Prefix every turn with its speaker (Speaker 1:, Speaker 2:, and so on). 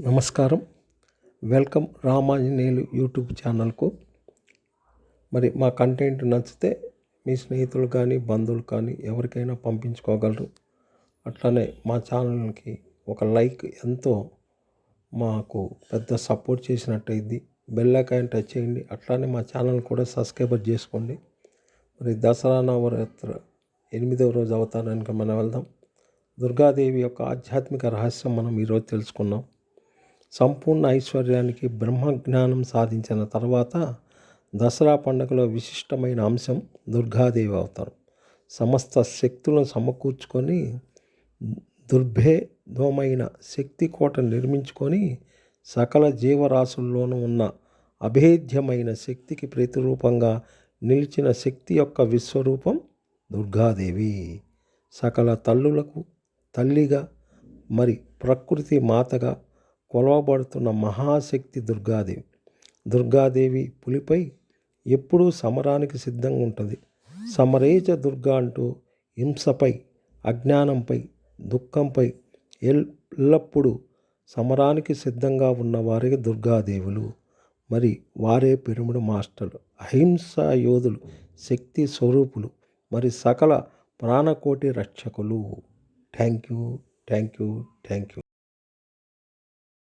Speaker 1: నమస్కారం. Welcome Ramanjaneyulu YouTube ఛానల్కు. మరి మా కంటెంట్ నచ్చితే మీ స్నేహితులు కానీ బంధువులు కానీ ఎవరికైనా పంపించుకోగలరు. అట్లానే మా ఛానల్కి ఒక లైక్ ఎంతో మాకు పెద్ద సపోర్ట్ చేసినట్టయింది. బెల్ ఐకాన్ టచ్ చేయండి. అట్లానే మా ఛానల్ కూడా సబ్స్క్రైబర్ చేసుకోండి. మరి దసరా నవరాత్ర ఎనిమిదవ రోజు అవతారానికి మనం వెళ్దాం. దుర్గాదేవి యొక్క ఆధ్యాత్మిక రహస్యం మనం ఈరోజు తెలుసుకున్నాం. సంపూర్ణ ఐశ్వర్యానికి బ్రహ్మజ్ఞానం సాధించిన తర్వాత దసరా పండుగలో విశిష్టమైన అంశం దుర్గాదేవి అవతారం. సమస్త శక్తులను సమకూర్చుకొని దుర్భేదమైన శక్తి కోట నిర్మించుకొని సకల జీవరాశుల్లోనూ ఉన్న అభేద్యమైన శక్తికి ప్రతిరూపంగా నిలిచిన శక్తి యొక్క విశ్వరూపం దుర్గాదేవి. సకల తల్లులకు తల్లిగా మరి ప్రకృతి మాతగా కొలవబడుతున్న మహాశక్తి దుర్గాదేవి. దుర్గాదేవి పులిపై ఎప్పుడూ సమరానికి సిద్ధంగా ఉంటుంది. సమరేచ దుర్గా అంటూ హింసపై అజ్ఞానంపై దుఃఖంపై ఎల్లప్పుడూ సమరానికి సిద్ధంగా ఉన్నవారే దుర్గాదేవులు. మరి వారే పిరమిడ్ మాస్టర్లు అహింసా యోధులు శక్తి స్వరూపులు మరి సకల ప్రాణకోటి రక్షకులు. Thank you thank you thank you.